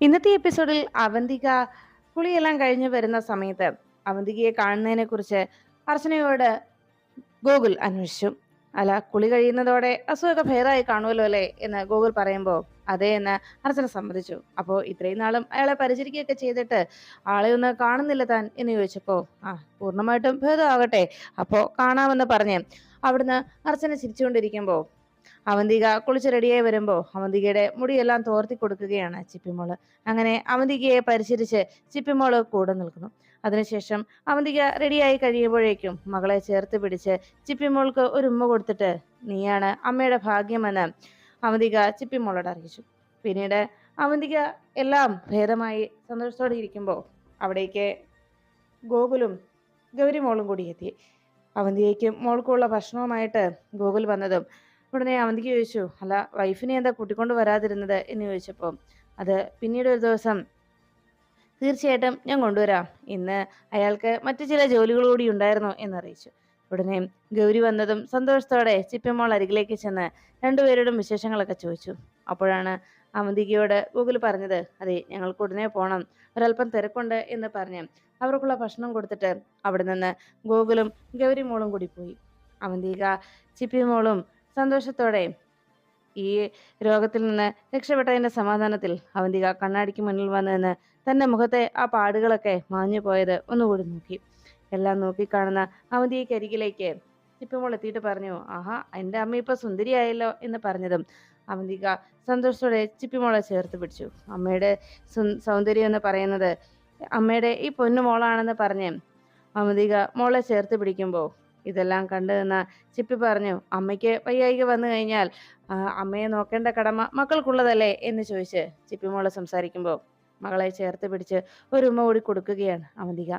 ഇന്നത്തെ എപ്പിസോഡിൽ അവന്തിക കുളിയെല്ലാം കഴിഞ്ഞ് വരുന്ന സമയത്ത് അവന്തികയെ കാണുന്നതിനെ കുറിച്ച് അർച്ചനയോട് ഗൂഗിൾ അന്വേഷിച്ചു. അല്ല കുളി കഴിയുന്നതോടെ അസുഖമൊക്കെ ഭേദമായി കാണുമല്ലോ അല്ലേ എന്ന് ഗൂഗിൾ പറയുമ്പോൾ അതെ എന്ന് അർച്ചന സമ്മതിച്ചു. അപ്പോൾ ഇത്രയും നാളും അയാളെ പരിചരിക്കുകയൊക്കെ ചെയ്തിട്ട് ആളെ ഒന്ന് കാണുന്നില്ല താൻ എന്ന് ചോദിച്ചപ്പോൾ ആ പൂർണമായിട്ടും ഭേദമാകട്ടെ. അപ്പോൾ കാണാമെന്ന് പറഞ്ഞ് അവിടുന്ന് അർച്ചന ചിരിച്ചുകൊണ്ടിരിക്കുമ്പോൾ അവന്തിക കുളിച്ച് റെഡിയായി വരുമ്പോൾ അവന്തികയുടെ മുടിയെല്ലാം തോർത്തി കൊടുക്കുകയാണ് ചിപ്പിമോൾ. അങ്ങനെ അവന്തികയെ പരിശീലിച്ച് ചിപ്പിമോൾ കൂടെ നിൽക്കുന്നു. അതിനുശേഷം അവന്തിക റെഡിയായി കഴിയുമ്പോഴേക്കും മകളെ ചേർത്ത് പിടിച്ച് ചിപ്പിമോൾക്ക് ഒരു ഉമ്മ കൊടുത്തിട്ട് നീയാണ് അമ്മയുടെ ഭാഗ്യമെന്ന് അവന്തിക ചിപ്പിമോളോട് അറിയിച്ചു. പിന്നീട് അവന്തിക എല്ലാം ഭേദമായി സന്തോഷത്തോടെ ഇരിക്കുമ്പോൾ അവിടേക്ക് ഗോകുലും ഗൗരിമോളും കൂടി എത്തി. അവന്തികയ്ക്ക് മോൾക്കുള്ള ഭക്ഷണവുമായിട്ട് ഗോകുൽ വന്നതും ഉടനെ അവന്തിക്ക് ചോദിച്ചു അല്ല വൈഫിനെ എന്താ കൂട്ടിക്കൊണ്ട് വരാതിരുന്നത്? എന്ന് ചോദിച്ചപ്പോൾ അത് പിന്നീട് ഒരു ദിവസം. തീർച്ചയായിട്ടും ഞാൻ കൊണ്ടുവരാം. ഇന്ന് അയാൾക്ക് മറ്റു ചില ജോലികൾ കൂടി ഉണ്ടായിരുന്നു എന്നറിയിച്ചു. ഉടനെ ഗൗരി വന്നതും സന്തോഷത്തോടെ ചിപ്പിമോൾ അരികിലേക്ക് ചെന്ന് രണ്ടുപേരോടും വിശേഷങ്ങളൊക്കെ ചോദിച്ചു. അപ്പോഴാണ് അവന്തികയോട് ഗൂഗിൾ പറഞ്ഞത് അതെ ഞങ്ങൾക്ക് ഉടനെ പോകണം ഒരല്പം തിരക്കുണ്ട് എന്ന് പറഞ്ഞ് അവർക്കുള്ള ഭക്ഷണം കൊടുത്തിട്ട് അവിടെ നിന്ന് ഗോകുലും ഗൗരി മോളും കൂടി പോയി. അവന്തിക ചിപ്പിമോളും സന്തോഷത്തോടെ ഈ രോഗത്തിൽ നിന്ന് രക്ഷപ്പെട്ടതിന്റെ സമാധാനത്തിൽ അവന്തിക കണ്ണാടിക്ക് മുന്നിൽ വന്നു നിന്ന് തന്റെ മുഖത്തെ ആ പാടുകളൊക്കെ മാഞ്ഞു പോയത് ഒന്നുകൂടി നോക്കി. എല്ലാം നോക്കിക്കാണുന്ന കാണുന്ന അവന്തിക്ക് അരികിലേക്ക് ഇപ്പോൾ എത്തിയിട്ട് പറഞ്ഞു ആഹാ എന്റെ അമ്മ ഇപ്പൊ സുന്ദരിയായല്ലോ എന്ന് പറഞ്ഞതും അവന്തിക സന്തോഷത്തോടെ ചിപ്പിമോളെ ചേർത്ത് പിടിച്ചു. അമ്മയുടെ സൗന്ദര്യം എന്ന് പറയുന്നത് അമ്മയുടെ ഈ പൊന്നു മോളാണെന്ന് പറഞ്ഞ് അവന്തിക മോളെ ചേർത്ത് പിടിക്കുമ്പോൾ ഇതെല്ലാം കണ്ടു നിന്ന ചിപ്പി പറഞ്ഞു അമ്മയ്ക്ക് വയ്യായിക വന്നു കഴിഞ്ഞാൽ അമ്മയെ നോക്കേണ്ട കടമ മക്കൾക്കുള്ളതല്ലേ? എന്ന് ചോദിച്ച് ചിപ്പി മോൾ സംസാരിക്കുമ്പോൾ മകളെ ചേർത്ത് പിടിച്ച് ഒരു ഉമ്മ കൂടി കൊടുക്കുകയാണ് അവന്തിക.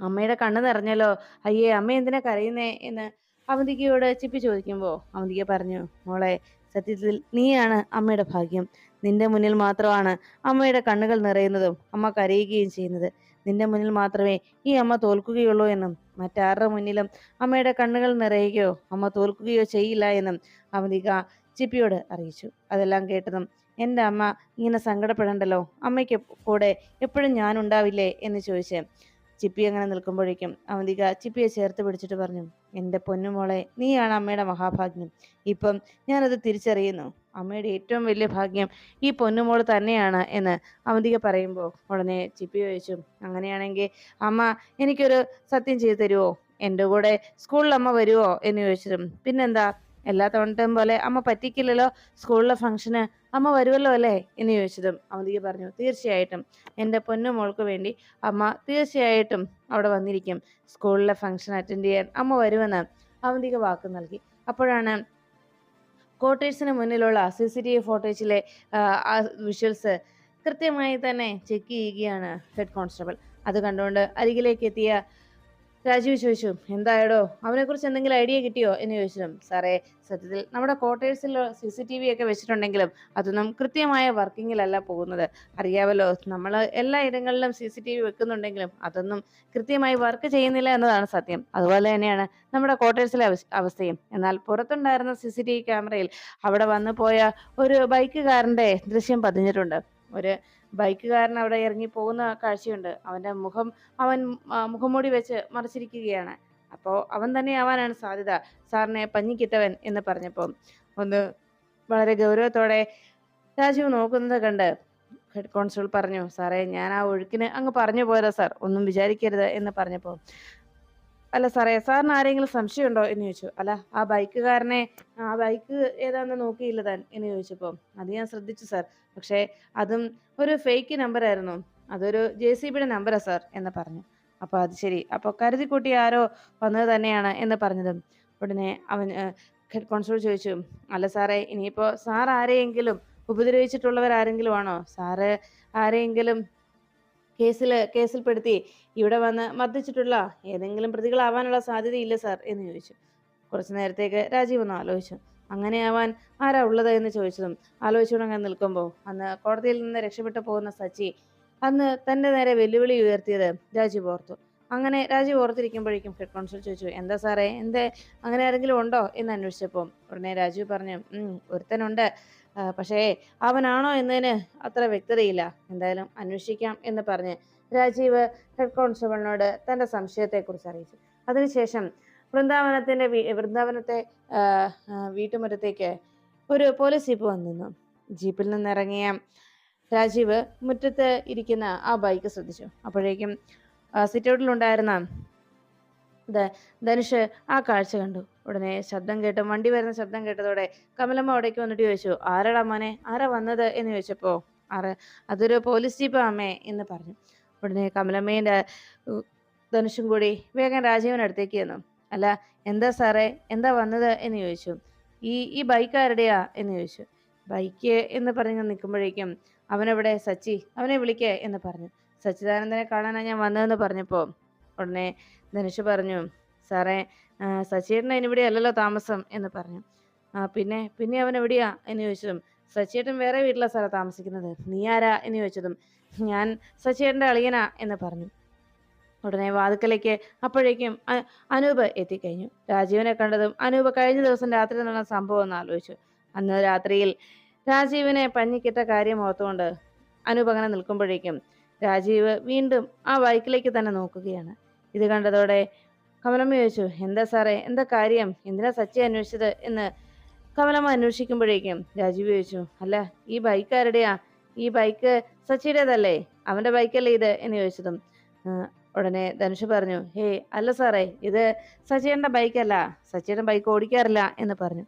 അമ്മയുടെ കണ്ണ് നിറഞ്ഞല്ലോ അയ്യേ അമ്മ എന്തിനാ കരയുന്നേ? എന്ന് അവന്തികയോട് ചിപ്പി ചോദിക്കുമ്പോൾ അവന്തിക പറഞ്ഞു മോളെ സത്യത്തിൽ നീയാണ് അമ്മയുടെ ഭാഗ്യം. നിന്റെ മുന്നിൽ മാത്രമാണ് അമ്മയുടെ കണ്ണുകൾ നിറയുന്നതും അമ്മ കരയുകയും ചെയ്യുന്നത്. നിന്റെ മുന്നിൽ മാത്രമേ ഈ അമ്മ തോൽക്കുകയുള്ളൂ എന്നും മറ്റാരുടെ മുന്നിലും അമ്മയുടെ കണ്ണുകൾ നിറയുകയോ അമ്മ തോൽക്കുകയോ ചെയ്യില്ല എന്നും അവന്തിക ചിപ്പിയോട് അറിയിച്ചു. അതെല്ലാം കേട്ടതും എന്റെ അമ്മ ഇങ്ങനെ സങ്കടപ്പെടണ്ടല്ലോ? അമ്മയ്ക്ക് കൂടെ എപ്പോഴും ഞാനുണ്ടാവില്ലേ എന്ന് ചോദിച്ച് ചിപ്പി അങ്ങനെ നിൽക്കുമ്പോഴേക്കും അവന്തിക ചിപ്പിയെ ചേർത്ത് പിടിച്ചിട്ട് പറഞ്ഞു എന്റെ പൊന്നുമോളെ നീയാണ് അമ്മയുടെ മഹാഭാഗ്യം. ഇപ്പം ഞാനത് തിരിച്ചറിയുന്നു. അമ്മയുടെ ഏറ്റവും വലിയ ഭാഗ്യം ഈ പൊന്നുമോൾ തന്നെയാണ് എന്ന് അവന്തിക പറയുമ്പോൾ ഉടനെ ചിപ്പി ചോദിച്ചു അങ്ങനെയാണെങ്കിൽ അമ്മ എനിക്കൊരു സത്യം ചെയ്തു തരുമോ എന്റെ കൂടെ സ്കൂളിൽ അമ്മ വരുമോ എന്ന് ചോദിച്ചതും പിന്നെന്താ? എല്ലാ തവണത്തെയും പോലെ അമ്മ പറ്റിക്കില്ലല്ലോ സ്കൂളിലെ ഫംഗ്ഷന്. അമ്മ വരുമല്ലോ അല്ലേ? എന്ന് ചോദിച്ചതും അവന്തിക പറഞ്ഞു തീർച്ചയായിട്ടും. എന്റെ പൊന്നു മോൾക്ക് വേണ്ടി അമ്മ തീർച്ചയായിട്ടും അവിടെ വന്നിരിക്കും. സ്കൂളിലെ ഫംഗ്ഷൻ അറ്റൻഡ് ചെയ്യാൻ അമ്മ വരുമെന്ന് അവന്തിക വാക്ക് നൽകി. അപ്പോഴാണ് കോട്ടേഴ്സിന് മുന്നിലുള്ള സി സി ടി വി ഫോട്ടേജിലെ വിഷ്വൽസ് കൃത്യമായി തന്നെ ചെക്ക് ചെയ്യുകയാണ് ഹെഡ് കോൺസ്റ്റബിൾ അത് കണ്ടുകൊണ്ട് അരികിലേക്ക് എത്തിയ രാജീവ് ചോദിച്ചു എന്തായടോ? അവനെക്കുറിച്ച് എന്തെങ്കിലും ഐഡിയ കിട്ടിയോ? എന്ന് ചോദിച്ചു സാറേ സത്യത്തിൽ നമ്മുടെ ക്വാർട്ടേഴ്സിൽ സി സി ടി വി ഒക്കെ വെച്ചിട്ടുണ്ടെങ്കിലും അതൊന്നും കൃത്യമായ വർക്കിങ്ങിലല്ല പോകുന്നത്. അറിയാമല്ലോ നമ്മൾ എല്ലാ ഇടങ്ങളിലും സി സി ടി വി വെക്കുന്നുണ്ടെങ്കിലും അതൊന്നും കൃത്യമായി വർക്ക് ചെയ്യുന്നില്ല എന്നതാണ് സത്യം. അതുപോലെ തന്നെയാണ് നമ്മുടെ ക്വാർട്ടേഴ്സിലെ അവസ്ഥയും. എന്നാൽ പുറത്തുണ്ടായിരുന്ന സി സി ടി വി ക്യാമറയിൽ അവിടെ വന്നു പോയ ഒരു ബൈക്കുകാരന്റെ ദൃശ്യം പതിഞ്ഞിട്ടുണ്ട്. ഒരു ബൈക്കുകാരൻ അവിടെ ഇറങ്ങി പോകുന്ന കാഴ്ചയുണ്ട്. അവന്റെ മുഖം അവൻ മുഖംമൂടി വെച്ച് മറച്ചിരിക്കുകയാണ്. അപ്പോൾ അവൻ തന്നെ ആവാനാണ് സാധ്യത. സാറിനെ പഞ്ഞിക്കിട്ടവൻ എന്ന് പറഞ്ഞപ്പോൾ ഒന്ന് വളരെ ഗൗരവത്തോടെ രാജീവ് നോക്കുന്നത് കണ്ട് ഹെഡ് കോൺസ്റ്റബിൾ പറഞ്ഞു സാറേ ഞാൻ ആ ഒഴുക്കിന് അങ്ങ് പറഞ്ഞു പോയതാ സാർ ഒന്നും വിചാരിക്കരുത് എന്ന് പറഞ്ഞപ്പോൾ അല്ല സാറേ സാറിന് ആരെങ്കിലും സംശയമുണ്ടോ എന്ന് ചോദിച്ചു. അല്ല ആ ബൈക്കുകാരനെ ആ ബൈക്ക് ഏതാണെന്ന് നോക്കിയില്ല താൻ എന്ന് ചോദിച്ചപ്പോൾ അത് ഞാൻ ശ്രദ്ധിച്ചു സാർ. പക്ഷേ അതും ഒരു ഫേക്ക് നമ്പറായിരുന്നു അതൊരു ജെ സി ബിയുടെ നമ്പറാ സാർ എന്ന് പറഞ്ഞു. അപ്പോൾ അത് ശരി. അപ്പോൾ കരുതിക്കൂട്ടി ആരോ വന്നത് തന്നെയാണ് എന്ന് പറഞ്ഞതും ഉടനെ അവൻ ഹെഡ് കോൺസ്റ്റബിൾ ചോദിച്ചു. അല്ല സാറേ ഇനിയിപ്പോൾ സാർ ആരെയെങ്കിലും ഉപദ്രവിച്ചിട്ടുള്ളവർ ആരെങ്കിലും ആണോ? സാറ് ആരെയെങ്കിലും കേസിൽ കേസിൽപ്പെടുത്തി ഇവിടെ വന്ന് മർദ്ദിച്ചിട്ടുള്ള ഏതെങ്കിലും പ്രതികളാവാനുള്ള സാധ്യതയില്ല സാർ എന്ന് ചോദിച്ചു. കുറച്ചു നേരത്തേക്ക് രാജീവ് ഒന്ന് ആലോചിച്ചു. അങ്ങനെയാവാൻ ആരാ ഉള്ളത് എന്ന് ചോദിച്ചതും ആലോചിച്ചുകൊണ്ടങ്ങനെ നിൽക്കുമ്പോൾ അന്ന് കോടതിയിൽ നിന്ന് രക്ഷപ്പെട്ടു പോകുന്ന സച്ചി അന്ന് തന്റെ നേരെ വെല്ലുവിളി ഉയർത്തിയത് രാജീവ് ഓർത്തു. അങ്ങനെ രാജീവ് ഓർത്തിരിക്കുമ്പോഴേക്കും ഹെഡ് കോൺസ്റ്റബിൾ ചോദിച്ചു എന്താ സാറേ എന്തേ? അങ്ങനെ ആരെങ്കിലും ഉണ്ടോ? എന്ന് അന്വേഷിച്ചപ്പോൾ ഉടനെ രാജീവ് പറഞ്ഞു "ഉം, ഒരുത്തനുണ്ട്. പക്ഷേ അവനാണോ എന്നതിന് അത്ര വ്യക്തതയില്ല. എന്തായാലും അന്വേഷിക്കാം എന്ന് പറഞ്ഞ് രാജീവ് ഹെഡ് കോൺസ്റ്റബിളിനോട് തന്റെ സംശയത്തെക്കുറിച്ച് അറിയിച്ചു. അതിനുശേഷം വൃന്ദാവനത്തിന്റെ വൃന്ദാവനത്തെ വീട്ടുമുറ്റത്തേക്ക് ഒരു പോലീസ് ജീപ്പ് വന്നിരുന്നു. ജീപ്പിൽ നിന്നിറങ്ങിയ രാജീവ് മുറ്റത്ത് ഇരിക്കുന്ന ആ ബൈക്ക് ശ്രദ്ധിച്ചു. അപ്പോഴേക്കും സിറ്റൗട്ടിലുണ്ടായിരുന്ന ധനുഷ് ആ കാഴ്ച കണ്ടു. ഉടനെ ശബ്ദം കേട്ട് വണ്ടി വരുന്ന ശബ്ദം കേട്ടതോടെ കമലമ്മ അവിടേക്ക് വന്നിട്ട് ചോദിച്ചു ആരാടാ മോനെ? ആരാ വന്നത്? എന്ന് ചോദിച്ചപ്പോ ആറ് അതൊരു പോലീസ് ജീപ്പാ അമ്മേ എന്ന് പറഞ്ഞു. ഉടനെ കമലമ്മേന്റെ ധനുഷും കൂടി വേഗം രാജീവൻ അടുത്തേക്ക് ചെന്നു. അല്ല എന്താ സാറേ? എന്താ വന്നത്? എന്ന് ചോദിച്ചു. ഈ ഈ ബൈക്ക് ആരുടെയാ എന്ന് ചോദിച്ചു. ബൈക്ക് എന്ന് പറഞ്ഞ് നിൽക്കുമ്പോഴേക്കും അവനെവിടെ? സച്ചി അവനെ വിളിക്കേ എന്ന് പറഞ്ഞു. സച്ചിദാനന്ദനെ കാണാനാണ് ഞാൻ വന്നതെന്ന് പറഞ്ഞപ്പോൾ ഉടനെ ധനുഷ് പറഞ്ഞു സാറേ സച്ചേട്ടൻ അതിനിവിടെ അല്ലല്ലോ താമസം എന്ന് പറഞ്ഞു. ആ പിന്നെ പിന്നെ അവൻ എവിടെയാ? എന്ന് ചോദിച്ചതും സച്ചേട്ടൻ വേറെ വീട്ടിലാണ് സാറേ താമസിക്കുന്നത്. നീ ആരാ? എന്ന് ചോദിച്ചതും ഞാൻ സച്ചേട്ടന്റെ അളിയനാ എന്ന് പറഞ്ഞു. ഉടനെ വാതുക്കലേക്ക് അപ്പോഴേക്കും അനൂപ് എത്തിക്കഴിഞ്ഞു. രാജീവിനെ കണ്ടതും അനൂപ് കഴിഞ്ഞ ദിവസം രാത്രി നടന്ന സംഭവം എന്ന് ആലോചിച്ചു. അന്ന് രാത്രിയിൽ രാജീവിനെ പഞ്ഞിക്കിട്ട കാര്യം ഓർത്തുകൊണ്ട് അനൂപ് അങ്ങനെ നിൽക്കുമ്പോഴേക്കും രാജീവ് വീണ്ടും ആ ബൈക്കിലേക്ക് തന്നെ നോക്കുകയാണ്. ഇത് കണ്ടതോടെ കമലമ്മ ചോദിച്ചു എന്താ സാറേ എന്താ കാര്യം? എന്തിനാ സച്ചി അന്വേഷിച്ചത്? എന്ന് കമലമ്മ അന്വേഷിക്കുമ്പോഴേക്കും രാജീവ് ചോദിച്ചു അല്ല ഈ ബൈക്ക് ആരുടെയാ? ഈ ബൈക്ക് സച്ചിയുടേതല്ലേ? അവന്റെ ബൈക്കല്ലേ ഇത്? എന്ന് ചോദിച്ചതും ഉടനെ ധനുഷ് പറഞ്ഞു ഹേ അല്ല സാറേ ഇത് സച്ചിയുടെ ബൈക്കല്ല സച്ചിയുടെ ബൈക്ക് ഓടിക്കാറില്ല എന്ന് പറഞ്ഞു.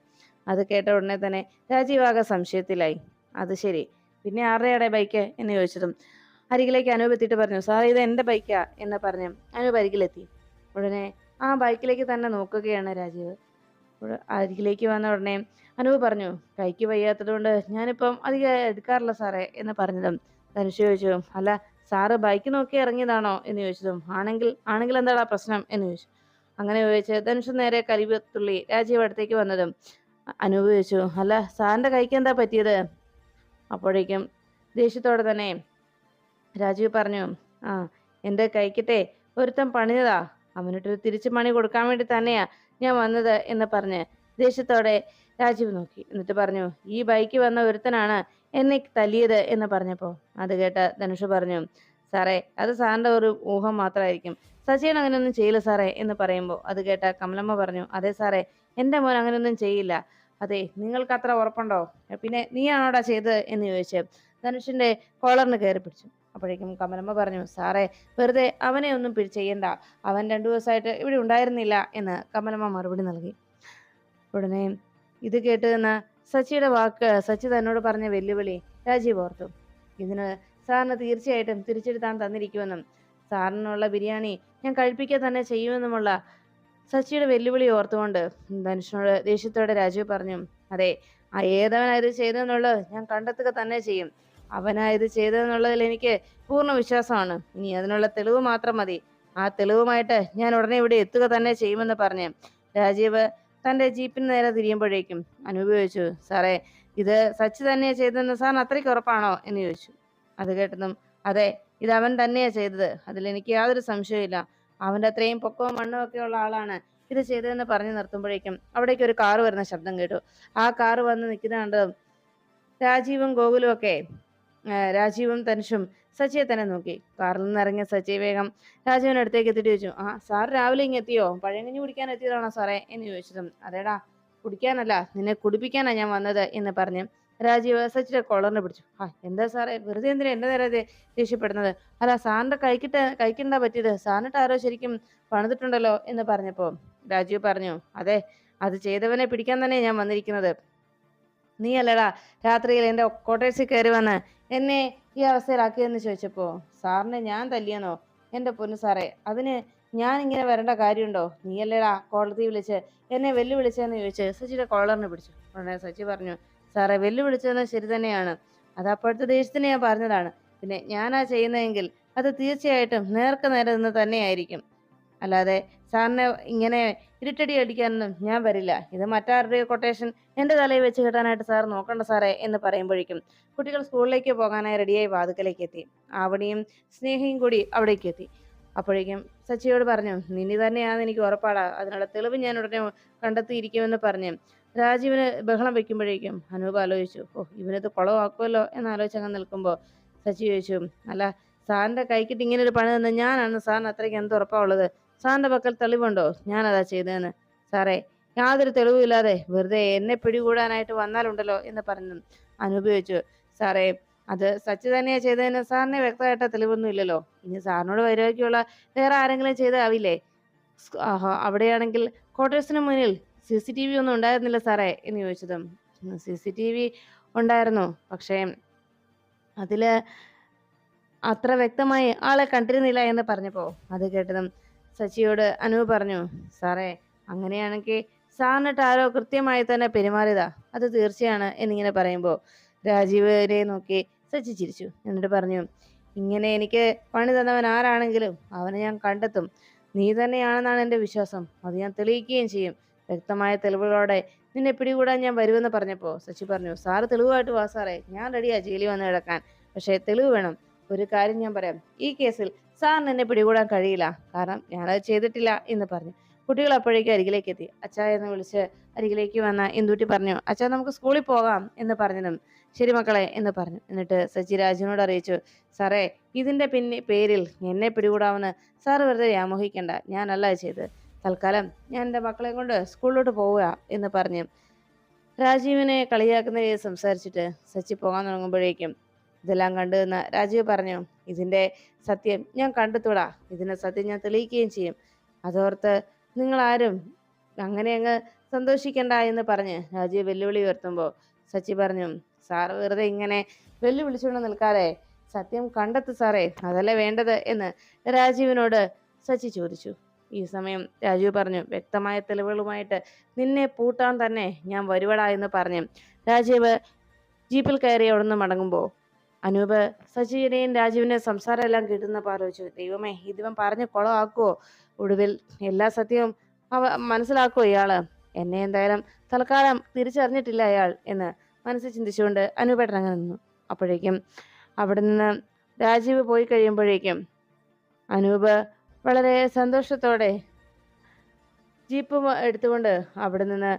അത് കേട്ട ഉടനെ തന്നെ രാജീവ് ആകെ സംശയത്തിലായി. അത് ശരി പിന്നെ ആരുടെയാടെ ബൈക്ക് എന്ന് ചോദിച്ചതും അരികിലേക്ക് അനൂപ് എത്തിയിട്ട് പറഞ്ഞു സാർ ഇത് എന്റെ ബൈക്കാ എന്ന് പറഞ്ഞു അനൂപ് അരികിലെത്തി. ഉടനെ ആ ബൈക്കിലേക്ക് തന്നെ നോക്കുകയാണ് രാജീവ്. അരികിലേക്ക് വന്ന ഉടനെ അനൂപ് പറഞ്ഞു കൈക്ക് വയ്യാത്തത് കൊണ്ട് ഞാനിപ്പം അധികം എടുക്കാറില്ല സാറേ എന്ന് പറഞ്ഞതും ധനുഷ് ചോദിച്ചു അല്ല സാറ് ബൈക്ക് നോക്കി ഇറങ്ങിയതാണോ? എന്ന് ചോദിച്ചതും ആണെങ്കിൽ ആണെങ്കിൽ എന്താടാ പ്രശ്നം? എന്ന് ചോദിച്ചു. അങ്ങനെ ചോദിച്ച് ധനുഷ് നേരെ കരിവത്തുള്ളി രാജീവ് അടുത്തേക്ക് വന്നതും അനൂപ് ചോദിച്ചു അല്ല സാറിന്റെ കൈക്ക് എന്താ പറ്റിയത്? അപ്പോഴേക്കും ദേഷ്യത്തോടെ തന്നെ രാജീവ് പറഞ്ഞു ആ എന്റെ കൈക്കിട്ടെ ഒരുത്തൻ പണിതാ അവനിട്ടൊരു തിരിച്ചു പണി കൊടുക്കാൻ വേണ്ടി തന്നെയാ ഞാൻ വന്നത് എന്ന് പറഞ്ഞ് ദേഷ്യത്തോടെ രാജീവ് നോക്കി. എന്നിട്ട് പറഞ്ഞു ഈ ബൈക്ക് വന്ന ഒരുത്തനാണ് എന്നെ തല്ലിയത് എന്ന് പറഞ്ഞപ്പോൾ അത് കേട്ട ധനുഷ് പറഞ്ഞു സാറേ അത് സാറിന്റെ ഒരു ഊഹം മാത്രമായിരിക്കും. സച്ചിൻ അങ്ങനെയൊന്നും ചെയ്യില്ല സാറേ എന്ന് പറയുമ്പോൾ അത് കേട്ട കമലമ്മ പറഞ്ഞു അതെ സാറേ എന്റെ മോൻ അങ്ങനെയൊന്നും ചെയ്യില്ല. അതെ നിങ്ങൾക്ക് അത്ര ഉറപ്പുണ്ടോ? പിന്നെ നീയാണോടാ ചെയ്തത്? എന്ന് ചോദിച്ച് ധനുഷിന്റെ കോളറിന് കയറി പിടിച്ചു. അപ്പോഴേക്കും കമലമ്മ പറഞ്ഞു സാറേ വെറുതെ അവനെ ഒന്നും ചെയ്യണ്ട അവൻ രണ്ടു ദിവസമായിട്ട് ഇവിടെ ഉണ്ടായിരുന്നില്ല എന്ന് കമലമ്മ മറുപടി നൽകി. ഉടനെ ഇത് കേട്ട് നിന്ന് സച്ചിയുടെ വാക്ക് സച്ചി തന്നോട് പറഞ്ഞ വെല്ലുവിളി രാജീവ് ഓർത്തു. ഇതിന് സാറിന് തീർച്ചയായിട്ടും തിരിച്ചെടുത്താൻ തന്നിരിക്കുമെന്നും സാറിനുള്ള ബിരിയാണി ഞാൻ കഴിപ്പിക്കുക തന്നെ ചെയ്യുമെന്നുമുള്ള സച്ചിയുടെ വെല്ലുവിളി ഓർത്തുകൊണ്ട് ധനുഷിനോട് ദേഷ്യത്തോടെ രാജീവ് പറഞ്ഞു അതെ ആ ഏതവനായത് ചെയ്തെന്നുള്ളത് ഞാൻ കണ്ടെത്തുക തന്നെ ചെയ്യും. അവനാ ഇത് ചെയ്തതെന്നുള്ളതിൽ എനിക്ക് പൂർണ വിശ്വാസമാണ്. ഇനി അതിനുള്ള തെളിവ് മാത്രം മതി. ആ തെളിവുമായിട്ട് ഞാൻ ഉടനെ ഇവിടെ എത്തുക തന്നെ ചെയ്യുമെന്ന് പറഞ്ഞ് രാജീവ് തന്റെ ജീപ്പിന് നേരെ തിരിയുമ്പോഴേക്കും അനൂപ് ചോദിച്ചു സാറേ ഇത് സച്ചി തന്നെയാ ചെയ്തതെന്ന് സാറിന് അത്രയ്ക്ക് ഉറപ്പാണോ? എന്ന് ചോദിച്ചു. അത് കേട്ടതും അതെ ഇത് അവൻ തന്നെയാണ് ചെയ്തത്. അതിൽ എനിക്ക് യാതൊരു സംശയമില്ല അവന്റെ അത്രയും പൊക്കവും മണ്ണും ഒക്കെ ഉള്ള ആളാണ് ഇത് ചെയ്തതെന്ന് പറഞ്ഞു നിർത്തുമ്പോഴേക്കും അവിടേക്ക് ഒരു കാറ് വരുന്ന ശബ്ദം കേട്ടു. ആ കാറ് വന്ന് നിൽക്കുന്നത് രാജീവും ഗോകുലും ഒക്കെ രാജീവും തനുഷും സച്ചിയെ തന്നെ നോക്കി. കാറിൽ നിന്ന് ഇറങ്ങിയ സച്ചി വേഗം രാജീവിന്റെ അടുത്തേക്ക് എത്തിയിട്ട് ചോദിച്ചു ആ സാർ രാവിലെ ഇങ്ങ് എത്തിയോ? പഴയങ്ങഞ്ഞി കുടിക്കാൻ എത്തിയതാണോ സാറേ? എന്ന് ചോദിച്ചതും അതേടാ കുടിക്കാനല്ല നിന്നെ കുടിപ്പിക്കാനാ ഞാൻ വന്നത് എന്ന് പറഞ്ഞ് രാജീവ് സച്ചിയുടെ കോളറിനെ പിടിച്ചു. ആ എന്താ സാറേ? വെറുതെ എന്തിനാ എന്റെ നേരെ ദേഷ്യപ്പെടുന്നത്? അല്ല സാറിന്റെ കൈക്കിട്ട് കൈക്കിണ്ടാ പറ്റിയത്. സാറിനിട്ട് ആരോ ശരിക്കും പണിതിട്ടുണ്ടല്ലോ എന്ന് പറഞ്ഞപ്പോ രാജീവ് പറഞ്ഞു അതെ അത് ചെയ്തവനെ പിടിക്കാൻ തന്നെ ഞാൻ വന്നിരിക്കുന്നത്. നീ അല്ലടാ രാത്രിയിൽ എന്റെ കോട്ടേഴ്സിൽ കയറി വന്ന് എന്നെ ഈ അവസ്ഥയിലാക്കിയെന്ന് ചോദിച്ചപ്പോ സാറിനെ ഞാൻ തല്ലിയെന്നോ? എന്റെ പൊന്നു സാറേ അതിന് ഞാൻ ഇങ്ങനെ വരേണ്ട കാര്യമുണ്ടോ? നീയല്ലേടാ കോടതി വിളിച്ച് എന്നെ വെല്ലുവിളിച്ചെന്ന് ചോദിച്ച് സച്ചിയുടെ കോളറിനെ പിടിച്ചു. ഉടനെ സച്ചി പറഞ്ഞു സാറേ വെല്ലുവിളിച്ചതെന്ന് ശരി തന്നെയാണ്. അത് അപ്പോഴത്തെ ദേഷ്യത്തിന് ഞാൻ പറഞ്ഞതാണ്. പിന്നെ ഞാനാ ചെയ്യുന്നതെങ്കിൽ അത് തീർച്ചയായിട്ടും നേർക്ക് നേരെ നിന്ന് തന്നെയായിരിക്കും. അല്ലാതെ സാറിനെ ഇങ്ങനെ ഇരുട്ടടി അടിക്കാനൊന്നും ഞാൻ വരില്ല. ഇത് മറ്റാരുടെയോ കൊട്ടേഷൻ എന്റെ തലയിൽ വെച്ച് കിട്ടാനായിട്ട് സാർ നോക്കണ്ട സാറേ എന്ന് പറയുമ്പോഴേക്കും കുട്ടികൾ സ്കൂളിലേക്ക് പോകാനായി റെഡിയായി വാതുക്കലേക്ക് എത്തി. ആവണിയും സ്നേഹയും കൂടി അവിടേക്ക് എത്തി. അപ്പോഴേക്കും സച്ചിയോട് പറഞ്ഞു നിന്നി തന്നെയാണെന്ന് എനിക്ക് ഉറപ്പാടാ. അതിനുള്ള തെളിവ് ഞാൻ ഉടനെ കണ്ടെത്തിയിരിക്കുമെന്ന് പറഞ്ഞു. രാജീവിന് ബഹളം വെക്കുമ്പോഴേക്കും അനൂപ് ആലോചിച്ചു ഓ ഇവനത് കുളമാക്കുമല്ലോ എന്നാലോചിച്ച് അങ്ങ് നിൽക്കുമ്പോൾ സച്ചി ചോദിച്ചു അല്ല സാറിന്റെ കൈക്കിട്ട് ഇങ്ങനെ ഒരു പണി തന്നെ ഞാനാണ്. സാറിന് അത്രയ്ക്ക് എന്ത് ഉറപ്പാ ഉള്ളത്? സാറിന്റെ പക്കൽ തെളിവുണ്ടോ? ഞാനതാ ചെയ്തതെന്ന് സാറേ യാതൊരു തെളിവുമില്ലാതെ വെറുതെ എന്നെ പിടികൂടാനായിട്ട് വന്നാലുണ്ടല്ലോ എന്ന് പറഞ്ഞു അനുഭവിച്ചു. സാറേ അത് സച്ചി തന്നെയാ ചെയ്തതിന് സാറിന് വ്യക്തമായിട്ട് തെളിവൊന്നും ഇല്ലല്ലോ. ഇനി സാറിനോട് വൈരാഗ്യമുള്ള വേറെ ആരെങ്കിലും ചെയ്താവില്ലേ? അവിടെയാണെങ്കിൽ ക്വാർട്ടേഴ്സിന് മുന്നിൽ സി സി ടി വി ഒന്നും ഉണ്ടായിരുന്നില്ല സാറേ എന്ന് ചോദിച്ചതും. സി സി ടി വി ഉണ്ടായിരുന്നു. പക്ഷേ അതിൽ അത്ര വ്യക്തമായി ആളെ കണ്ടിരുന്നില്ല എന്ന് പറഞ്ഞപ്പോ അത് കേട്ടതും സച്ചിയോട് അനു പറഞ്ഞു സാറേ അങ്ങനെയാണെങ്കിൽ സാറിനിട്ട് ആരോ കൃത്യമായി തന്നെ പെരുമാറിയതാ. അത് തീർച്ചയാണ് എന്നിങ്ങനെ പറയുമ്പോൾ രാജീവിനെ നോക്കി സച്ചി ചിരിച്ചു. എന്നിട്ട് പറഞ്ഞു ഇങ്ങനെ എനിക്ക് പണി തന്നവൻ ആരാണെങ്കിലും അവനെ ഞാൻ കണ്ടെത്തും. നീ തന്നെയാണെന്നാണ് എന്റെ വിശ്വാസം. അത് ഞാൻ തെളിയിക്കുകയും ചെയ്യും. വ്യക്തമായ തെളിവുകളോടെ നിന്നെ പിടികൂടാൻ ഞാൻ വരുമെന്ന് പറഞ്ഞപ്പോൾ സച്ചി പറഞ്ഞു സാറ് തെളിവായിട്ട് വാ സാറേ. ഞാൻ റെഡിയാ ജയിലിൽ വന്ന് കിടക്കാൻ. പക്ഷേ തെളിവ് വേണം. ഒരു കാര്യം ഞാൻ പറയാം. ഈ കേസിൽ സാറിന് എന്നെ പിടികൂടാൻ കഴിയില്ല. കാരണം ഞാനത് ചെയ്തിട്ടില്ല എന്ന് പറഞ്ഞു. കുട്ടികൾ അപ്പോഴേക്കും അരികിലേക്ക് എത്തി. അച്ഛാ എന്ന് വിളിച്ച് അരികിലേക്ക് വന്ന ഇന്ദൂട്ടി പറഞ്ഞു അച്ഛാ നമുക്ക് സ്കൂളിൽ പോകാം എന്ന് പറഞ്ഞതും ശരി മക്കളെ എന്ന് പറഞ്ഞു. എന്നിട്ട് സച്ചി രാജുവിനോട് അറിയിച്ചു സാറേ ഇതിന്റെ പിന്നെ പേരിൽ എന്നെ പിടികൂടാമെന്ന് സാറ് വെറുതെ വ്യാമോഹിക്കണ്ട. ഞാനല്ല ചെയ്ത് തൽക്കാലം ഞാൻ എന്റെ മക്കളെ കൊണ്ട് സ്കൂളിലോട്ട് പോവുക എന്ന് പറഞ്ഞു. രാജീവിനെ കളിയാക്കുന്ന രീതിയിൽ സംസാരിച്ചിട്ട് സച്ചി പോകാൻ തുടങ്ങുമ്പോഴേക്കും ഇതെല്ലാം കണ്ടു എന്ന് രാജീവ് പറഞ്ഞു ഇതിന്റെ സത്യം ഞാൻ കണ്ടെത്തൂടാ. ഇതിന്റെ സത്യം ഞാൻ തെളിയിക്കുകയും ചെയ്യും. അതോർത്ത് നിങ്ങളാരും അങ്ങനെ അങ്ങ് സന്തോഷിക്കണ്ട എന്ന് പറഞ്ഞ് രാജീവ് വെല്ലുവിളി ഉയർത്തുമ്പോൾ സച്ചി പറഞ്ഞു സാർ വെറുതെ ഇങ്ങനെ വെല്ലുവിളിച്ചുകൊണ്ട് നിൽക്കാതെ സത്യം കണ്ടെത്തു സാറേ അതല്ലേ വേണ്ടത്? എന്ന് രാജീവിനോട് സച്ചി ചോദിച്ചു. ഈ സമയം രാജീവ് പറഞ്ഞു വ്യക്തമായ തെളിവുകളുമായിട്ട് നിന്നെ പൂട്ടാൻ തന്നെ ഞാൻ വരുവടാ എന്ന് പറഞ്ഞു രാജീവ് ജീപ്പിൽ കയറി അവിടുന്ന് മടങ്ങുമ്പോൾ അനൂപ് സച്ചിയുടെയും രാജീവിനെ സംസാരം എല്ലാം കേട്ടുന്നപ്പോൾ ആലോചിച്ചു ദൈവമേ ഇതിവൻ പറഞ്ഞ് കുളമാക്കുവോ ഒടുവിൽ എല്ലാ സത്യവും അവ മനസ്സിലാക്കുവോ ഇയാൾ? എന്നെ എന്തായാലും തൽക്കാലം തിരിച്ചറിഞ്ഞിട്ടില്ല അയാൾ എന്ന് മനസ്സിൽ ചിന്തിച്ചുകൊണ്ട് അനൂപേട്ടൻ അങ്ങനെ നിന്നു. അപ്പോഴേക്കും അവിടെ നിന്ന് രാജീവ് പോയി കഴിയുമ്പോഴേക്കും അനൂപ് വളരെ സന്തോഷത്തോടെ ജീപ്പ് എടുത്തുകൊണ്ട് അവിടെ നിന്ന്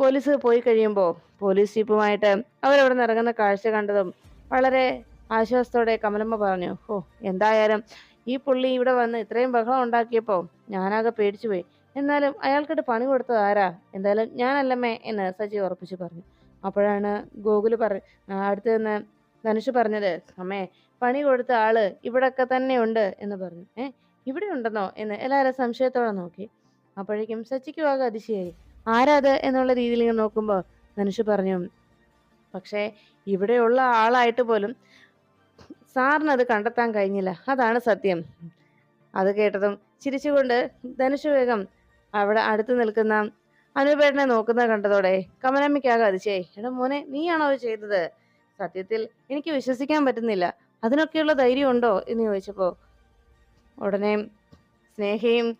പോലീസ് പോയി കഴിയുമ്പോൾ പോലീസ് ജീപ്പുമായിട്ട് അവരവിടെ നിന്ന് ഇറങ്ങുന്ന കാഴ്ച കണ്ടതും വളരെ ആശ്വാസത്തോടെ കമലമ്മ പറഞ്ഞു ഓ എന്തായാലും ഈ പുള്ളി ഇവിടെ വന്ന് ഇത്രയും ബഹളം ഉണ്ടാക്കിയപ്പോൾ ഞാനാകെ പേടിച്ചുപോയി എന്നാലും അയാൾക്കിട്ട് പണി കൊടുത്തത് ആരാ? എന്തായാലും ഞാനല്ലമ്മേ എന്ന് സജി ഉറപ്പിച്ചു പറഞ്ഞു. അപ്പോഴാണ് ഗോകുൽ പറ അടുത്ത് നിന്ന് ധനുഷ് പറഞ്ഞത് അമ്മേ പണി കൊടുത്ത ആൾ ഇവിടൊക്കെ തന്നെ ഉണ്ട് എന്ന് പറഞ്ഞു. ഏ ഇവിടെ ഉണ്ടെന്നോ? എന്ന് എല്ലാവരും സംശയത്തോടെ നോക്കി. അപ്പോഴേക്കും സച്ചിക്കും ആകെ അതിശയായി. ആരാത് എന്നുള്ള രീതിയിൽ ഇങ്ങനെ നോക്കുമ്പോൾ ധനുഷ് പറഞ്ഞു പക്ഷേ ഇവിടെയുള്ള ആളായിട്ട് പോലും സാറിന് അത് കണ്ടെത്താൻ കഴിഞ്ഞില്ല. അതാണ് സത്യം. അത് കേട്ടതും ചിരിച്ചുകൊണ്ട് ധനുഷ് വേഗം അവിടെ അടുത്ത് നിൽക്കുന്ന അനുപേട്ടനെ നോക്കുന്നത് കണ്ടതോടെ കമലമ്മയ്ക്കാകെ അതിശയായി. എടാ മോനെ നീയാണോ അത് ചെയ്തത്? സത്യത്തിൽ എനിക്ക് വിശ്വസിക്കാൻ പറ്റുന്നില്ല. അതിനൊക്കെയുള്ള ധൈര്യം ഉണ്ടോ? എന്ന് ചോദിച്ചപ്പോൾ ഉടനെ സ്നേഹയും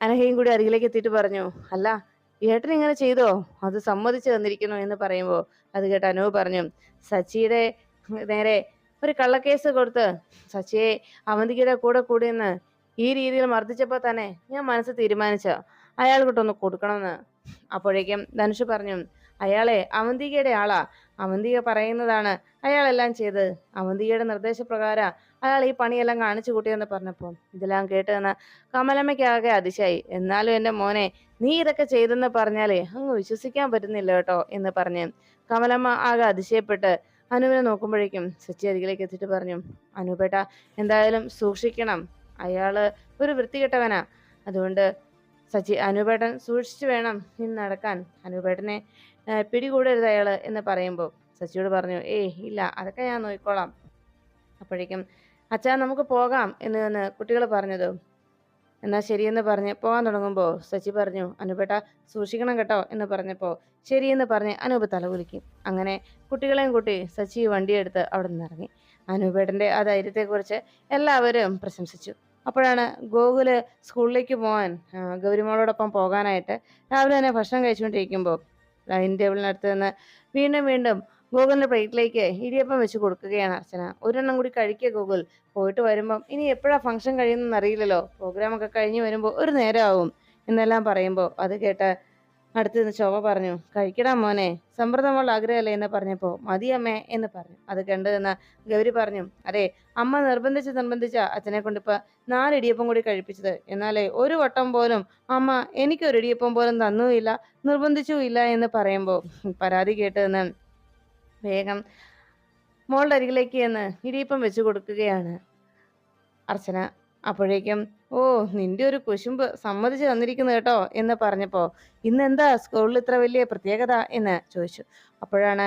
അനഹയും കൂടി അരികിലേക്ക് എത്തിയിട്ട് പറഞ്ഞു അല്ല ഏട്ടൻ ഇങ്ങനെ ചെയ്തോ? അത് സമ്മതിച്ചു തന്നിരിക്കുന്നു എന്ന് പറയുമ്പോൾ അത് കേട്ട് അനുവ് പറഞ്ഞു സച്ചിയുടെ നേരെ ഒരു കള്ളക്കേസ് കൊടുത്ത് സച്ചിയെ അവന്തികയുടെ കൂടെ കൂടിയെന്ന് ഈ രീതിയിൽ മർദ്ദിച്ചപ്പോൾ തന്നെ ഞാൻ മനസ്സ് തീരുമാനിച്ച. അയാൾക്കിട്ടൊന്ന് കൊടുക്കണമെന്ന്. അപ്പോഴേക്കും ധനുഷ് പറഞ്ഞു അയാളെ അവന്തികയുടെ ആളാ. അവന്തിക പറയുന്നതാണ് അയാളെല്ലാം ചെയ്ത്. അവന്തികയുടെ നിർദ്ദേശപ്രകാരം അയാൾ ഈ പണിയെല്ലാം കാണിച്ചു കൂട്ടിയെന്ന് പറഞ്ഞപ്പോൾ ഇതെല്ലാം കേട്ട് നിന്ന് കമലമ്മയ്ക്കാകെ അതിശയായി. എന്നാലും എന്റെ മോനെ നീ ഇതൊക്കെ ചെയ്തെന്ന് പറഞ്ഞാലേ അങ്ങ് വിശ്വസിക്കാൻ പറ്റുന്നില്ല കേട്ടോ എന്ന് പറഞ്ഞ് കമലമ്മ ആകെ അതിശയപ്പെട്ട് അനുവിനെ നോക്കുമ്പോഴേക്കും സച്ചി അരികിലേക്ക് എത്തിയിട്ട് പറഞ്ഞു അനുപേട്ട എന്തായാലും സൂക്ഷിക്കണം. അയാൾ ഒരു വൃത്തികെട്ടവനാ. അതുകൊണ്ട് സച്ചി അനുപേട്ടൻ സൂക്ഷിച്ചു വേണം ഇന്ന് നടക്കാൻ. അനുപേട്ടനെ പിടികൂടരുത് അയാൾ എന്ന് പറയുമ്പോൾ സച്ചിയോട് പറഞ്ഞു ഏയ് ഇല്ല അതൊക്കെ ഞാൻ നോക്കിക്കോളാം. അപ്പോഴേക്കും അച്ഛാ നമുക്ക് പോകാം എന്ന് കുട്ടികൾ പറഞ്ഞത് എന്നാൽ ശരിയെന്ന് പറഞ്ഞ് പോകാൻ തുടങ്ങുമ്പോൾ സച്ചി പറഞ്ഞു അനുപേട്ട സൂക്ഷിക്കണം കേട്ടോ എന്ന് പറഞ്ഞപ്പോൾ ശരിയെന്ന് പറഞ്ഞ് അനൂപ് തലകുലിക്കും അങ്ങനെ കുട്ടികളെയും കൂട്ടി സച്ചി വണ്ടിയെടുത്ത് അവിടെ നിന്ന് ഇറങ്ങി. അനൂപേട്ടന്റെ ആ ധൈര്യത്തെക്കുറിച്ച് എല്ലാവരും പ്രശംസിച്ചു. അപ്പോഴാണ് ഗോകുൽ സ്കൂളിലേക്ക് പോകാൻ ഗൗരിമോളോടൊപ്പം പോകാനായിട്ട് രാവിലെ തന്നെ ഭക്ഷണം കഴിച്ചുകൊണ്ടിരിക്കുമ്പോൾ ഡൈനിങ് ടേബിളിനടുത്ത് നിന്ന് വീണ്ടും വീണ്ടും ഗൂഗിളിന്റെ പ്ലേറ്റിലേക്ക് ഇടിയപ്പം വെച്ച് കൊടുക്കുകയാണ് അർച്ചന. ഒരെണ്ണം കൂടി കഴിക്കുക ഗൂഗിൾ. പോയിട്ട് വരുമ്പം ഇനി എപ്പോഴാ ഫംഗ്ഷൻ കഴിയുന്നെന്ന് അറിയില്ലല്ലോ. പ്രോഗ്രാം ഒക്കെ കഴിഞ്ഞ് വരുമ്പോൾ ഒരു നേരമാവും എന്നെല്ലാം പറയുമ്പോൾ അത് കേട്ട അടുത്ത് നിന്ന് ശോഭ പറഞ്ഞു കഴിക്കടാ മോനെ സമ്പ്രദമുള്ള ആഗ്രഹമല്ലേ എന്ന് പറഞ്ഞപ്പോൾ മതിയമ്മേ എന്ന് പറഞ്ഞു. അത് കണ്ടു ഗൗരി പറഞ്ഞു അതെ അമ്മ നിർബന്ധിച്ച് നിർബന്ധിച്ച അച്ഛനെ കൊണ്ടിപ്പോൾ നാല് ഇടിയപ്പം കൂടി കഴിപ്പിച്ചത്. എന്നാലേ ഒരു വട്ടം പോലും അമ്മ എനിക്കൊരു ഇടിയപ്പം പോലും തന്നുമില്ല നിർബന്ധിച്ചുമില്ല എന്ന് പറയുമ്പോൾ പരാതി കേട്ടതെന്ന് വേഗം മോളുടെ അരികിലേക്ക് എന്ന് ഇടിയപ്പം വെച്ച് കൊടുക്കുകയാണ്. അർച്ചന അപ്പോഴേക്കും ഓ നിന്റെ ഒരു കുശുമ്പ് സമ്മതിച്ച് തന്നിരിക്കുന്നു കേട്ടോ എന്ന് പറഞ്ഞപ്പോൾ ഇന്ന് എന്താ സ്കൂളിൽ ഇത്ര വലിയ പ്രത്യേകത? എന്ന് ചോദിച്ചു. അപ്പോഴാണ്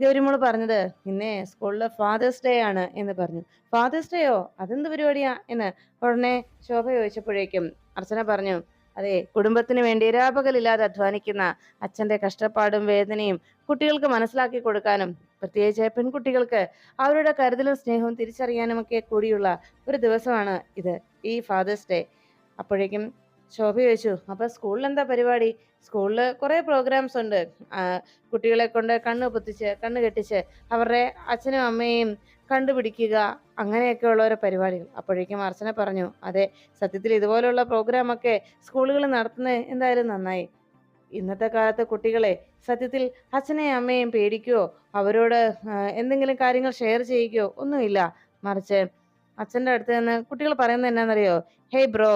ഗൗരിമോൾ പറഞ്ഞത് ഇന്നേ സ്കൂളിൽ ഫാദേഴ്സ് ഡേ ആണ് എന്ന് പറഞ്ഞു. ഫാദേഴ്സ് ഡേയോ? അതെന്ത് പരിപാടിയാ? എന്ന് ഉടനെ ശോഭ ചോദിച്ചപ്പോഴേക്കും അർച്ചന പറഞ്ഞു അതെ കുടുംബത്തിന് വേണ്ടി രാപകലില്ലാതെ അധ്വാനിക്കുന്ന അച്ഛന്റെ കഷ്ടപ്പാടും വേദനയും കുട്ടികൾക്ക് മനസ്സിലാക്കി കൊടുക്കാനും പ്രത്യേകിച്ച് പെൺകുട്ടികൾക്ക് അവരുടെ കരുതലും സ്നേഹവും തിരിച്ചറിയാനുമൊക്കെ കൂടിയുള്ള ഒരു ദിവസമാണ് ഇത് ഈ ഫാദേഴ്സ് ഡേ അപ്പോഴേക്കും ശോഭ ചോദിച്ചു അപ്പൊ സ്കൂളിൽ എന്താ പരിപാടി? സ്കൂളിൽ കുറെ പ്രോഗ്രാംസ് ഉണ്ട്. കുട്ടികളെ കൊണ്ട് കണ്ണ് പൊത്തിച്ച് കണ്ണ് കെട്ടിച്ച് അവരുടെ അച്ഛനും അമ്മയും കണ്ടുപിടിക്കുക അങ്ങനെയൊക്കെ ഉള്ള ഓരോ പരിപാടികൾ. അപ്പോഴേക്കും അർച്ചന പറഞ്ഞു അതെ സത്യത്തിൽ ഇതുപോലുള്ള പ്രോഗ്രാമൊക്കെ സ്കൂളുകളിൽ നടത്തുന്നത് എന്തായാലും നന്നായി. ഇന്നത്തെ കാലത്തെ കുട്ടികളെ സത്യത്തിൽ അച്ഛനെയും അമ്മയെയും പേടിക്കുകയോ അവരോട് എന്തെങ്കിലും കാര്യങ്ങൾ ഷെയർ ചെയ്യുകയോ ഒന്നുമില്ല. മറിച്ച് അച്ഛന്റെ അടുത്ത് നിന്ന് കുട്ടികൾ പറയുന്നത് എന്നാണെന്നറിയോ hey bro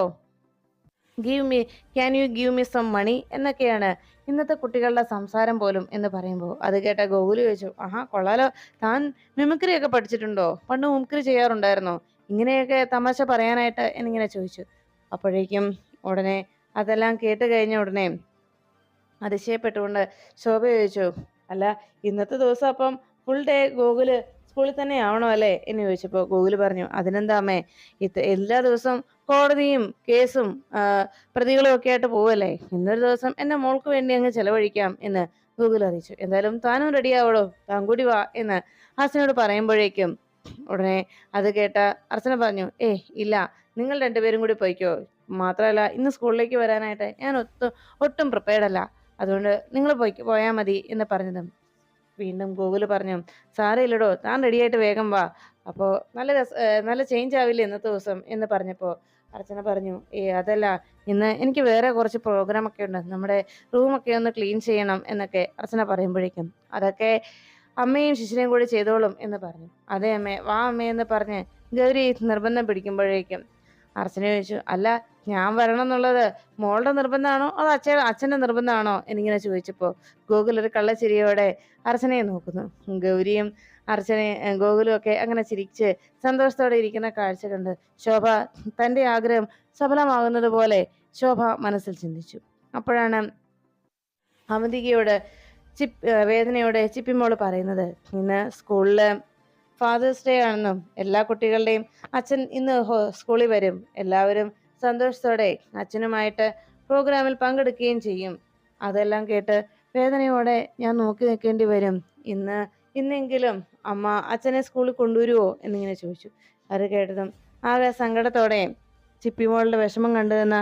give me can you give me some money എന്നൊക്കെയാണ് ഇന്നത്തെ കുട്ടികളുടെ സംസാരം പോലും എന്ന് പറയുമ്പോൾ. അത് കേട്ട ഗോകുലി ചോദിച്ചു ആഹാ കൊള്ളാലോ. താൻ മിമിക്രി ഒക്കെ പഠിച്ചിട്ടുണ്ടോ? പണ്ട് മിമിക്രി ചെയ്യാറുണ്ടായിരുന്നോ? ഇങ്ങനെയൊക്കെ തമാശ പറയാനായിട്ട്? എന്നിങ്ങനെ ചോദിച്ചു. അപ്പോഴേക്കും ഉടനെ അതെല്ലാം കേട്ട് കഴിഞ്ഞ ഉടനെ അതിശയപ്പെട്ടുകൊണ്ട് ശോഭ ചോദിച്ചു അല്ല ഇന്നത്തെ ദിവസം അപ്പം ഫുൾ ഡേ ഗോകുൽ സ്കൂളിൽ തന്നെ ആവണോ അല്ലേ? എന്ന് ചോദിച്ചപ്പോൾ ഗോകുൽ പറഞ്ഞു അതിനെന്താ അമ്മേ? എല്ലാ ദിവസവും കോടതിയും കേസും പ്രതികളും ഒക്കെ ആയിട്ട് പോവല്ലേ? ഇന്നൊരു ദിവസം എന്റെ മോൾക്ക് വേണ്ടി അങ്ങ് ചെലവഴിക്കാം എന്ന് ഗൂഗിൾ അറിയിച്ചു. എന്തായാലും താനും റെഡി ആവളോ താൻ കൂടി വാ എന്ന് അർച്ചനോട് പറയുമ്പോഴേക്കും ഉടനെ അത് കേട്ട അർച്ചന പറഞ്ഞു ഏ ഇല്ല നിങ്ങൾ രണ്ടുപേരും കൂടി പോയിക്കോ. മാത്രമല്ല ഇന്ന് സ്കൂളിലേക്ക് വരാനായിട്ട് ഞാൻ ഒട്ടും ഒട്ടും പ്രിപ്പയർഡ് അല്ല. അതുകൊണ്ട് നിങ്ങൾ പോയി പോയാൽ മതി എന്ന് പറഞ്ഞതും വീണ്ടും ഗൂഗിൾ പറഞ്ഞു സാരമില്ലടോ താൻ റെഡിയായിട്ട് വേഗം വാ. അപ്പോൾ നല്ല രസ നല്ല ചേഞ്ച് ആവില്ലേ ഇന്നത്തെ ദിവസം? എന്ന് പറഞ്ഞപ്പോൾ അർച്ചന പറഞ്ഞു ഏ അതല്ല ഇന്ന് എനിക്ക് വേറെ കുറച്ച് പ്രോഗ്രാം ഒക്കെ ഉണ്ട്. നമ്മുടെ റൂമൊക്കെ ഒന്ന് ക്ലീൻ ചെയ്യണം എന്നൊക്കെ അർച്ചന പറയുമ്പോഴേക്കും. അതൊക്കെ അമ്മയും ശിശിരയും കൂടി ചെയ്തോളും എന്ന് പറഞ്ഞു. അതെ അമ്മേ വാ അമ്മേ എന്ന് പറഞ്ഞ് ഗൗരി നിർബന്ധം പിടിക്കുമ്പോഴേക്കും അർച്ചന ചോദിച്ചു അല്ല ഞാൻ വരണം എന്നുള്ളത് മോളുടെ നിർബന്ധമാണോ അതോ അച്ഛൻ അച്ഛന്റെ നിർബന്ധമാണോ? എന്നിങ്ങനെ ചോദിച്ചപ്പോൾ ഗോകുൽ ഒരു കള്ളച്ചിരിയോടെ അർച്ചനയെ നോക്കുന്നു. ഗൗരിയും അർച്ചനയും ഗോകുലും ഒക്കെ അങ്ങനെ ചിരിച്ച് സന്തോഷത്തോടെ ഇരിക്കുന്ന കാഴ്ച കണ്ട് ശോഭ തന്റെ ആഗ്രഹം സഫലമാകുന്നത് പോലെ ശോഭ മനസ്സിൽ ചിന്തിച്ചു. അപ്പോഴാണ് അവന്തികയോട് ചിപ്പ് വേദനയോടെ ചിപ്പിമോൾ പറയുന്നത് ഇന്ന് സ്കൂളിൽ ഫാദേഴ്സ് ഡേ ആണെന്നും എല്ലാ കുട്ടികളുടെയും അച്ഛൻ ഇന്ന് സ്കൂളിൽ വരും. എല്ലാവരും സന്തോഷത്തോടെ അച്ഛനുമായിട്ട് പ്രോഗ്രാമിൽ പങ്കെടുക്കുകയും ചെയ്യും. അതെല്ലാം കേട്ട് വേദനയോടെ ഞാൻ നോക്കി നിൽക്കേണ്ടി വരും. ഇന്ന് ഇന്നെങ്കിലും അമ്മ അച്ഛനെ സ്കൂളിൽ കൊണ്ടുവരുമോ എന്നിങ്ങനെ ചോദിച്ചു. അത് കേട്ടതും ആകെ സങ്കടത്തോടെ ചിപ്പിമോളുടെ വിഷമം കണ്ടതെന്ന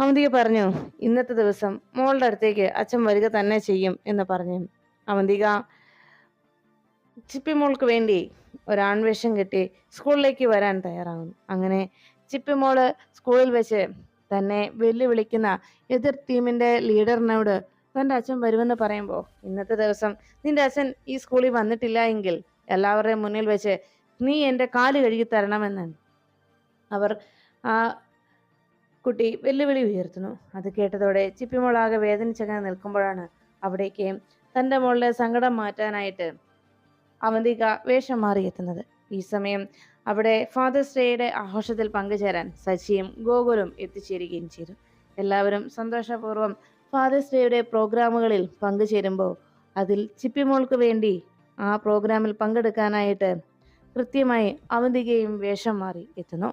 അവന്തിക പറഞ്ഞു ഇന്നത്തെ ദിവസം മോളുടെ അടുത്തേക്ക് അച്ഛൻ വരിക തന്നെ ചെയ്യും എന്ന് പറഞ്ഞു. അവന്തിക ചിപ്പിമോൾക്ക് വേണ്ടി ഒരാൺവേഷം കെട്ടി സ്കൂളിലേക്ക് വരാൻ തയ്യാറാകുന്നു. അങ്ങനെ ചിപ്പി ചിപ്പിമോൾ സ്കൂളിൽ വെച്ച് തന്നെ വെല്ലുവിളിക്കുന്ന എതിർ ടീമിന്റെ ലീഡറിനോട് തന്റെ അച്ഛൻ വരുമെന്ന് പറയുമ്പോൾ ഇന്നത്തെ ദിവസം നിന്റെ അച്ഛൻ ഈ സ്കൂളിൽ വന്നിട്ടില്ല എങ്കിൽ എല്ലാവരുടെയും മുന്നിൽ വെച്ച് നീ എന്റെ കാൽ കഴുകി തരണമെന്ന്. അവർ ആ കുട്ടി വെല്ലുവിളി ഉയർത്തുന്നു. അത് കേട്ടതോടെ ചിപ്പിമോളാകെ വേദനിച്ചങ്ങനെ നിൽക്കുമ്പോഴാണ് അവിടേക്ക് തന്റെ മോളിലെ സങ്കടം മാറ്റാനായിട്ട് അവന്തിക വേഷം മാറിയെത്തുന്നത് ഈ സമയം അവിടെ ഫാദേഴ്സ് ഡേയുടെ ആഘോഷത്തിൽ പങ്കുചേരാൻ സച്ചിയും ഗോകുലും എത്തിച്ചേരുകയും ചെയ്തു. എല്ലാവരും സന്തോഷപൂർവം ഫാദേഴ്സ് ഡേയുടെ പ്രോഗ്രാമുകളിൽ പങ്കുചേരുമ്പോൾ അതിൽ ചിപ്പിമോൾക്ക് വേണ്ടി ആ പ്രോഗ്രാമിൽ പങ്കെടുക്കാനായിട്ട് കൃത്യമായി അവന്തികയും വേഷം മാറി എത്തുന്നു.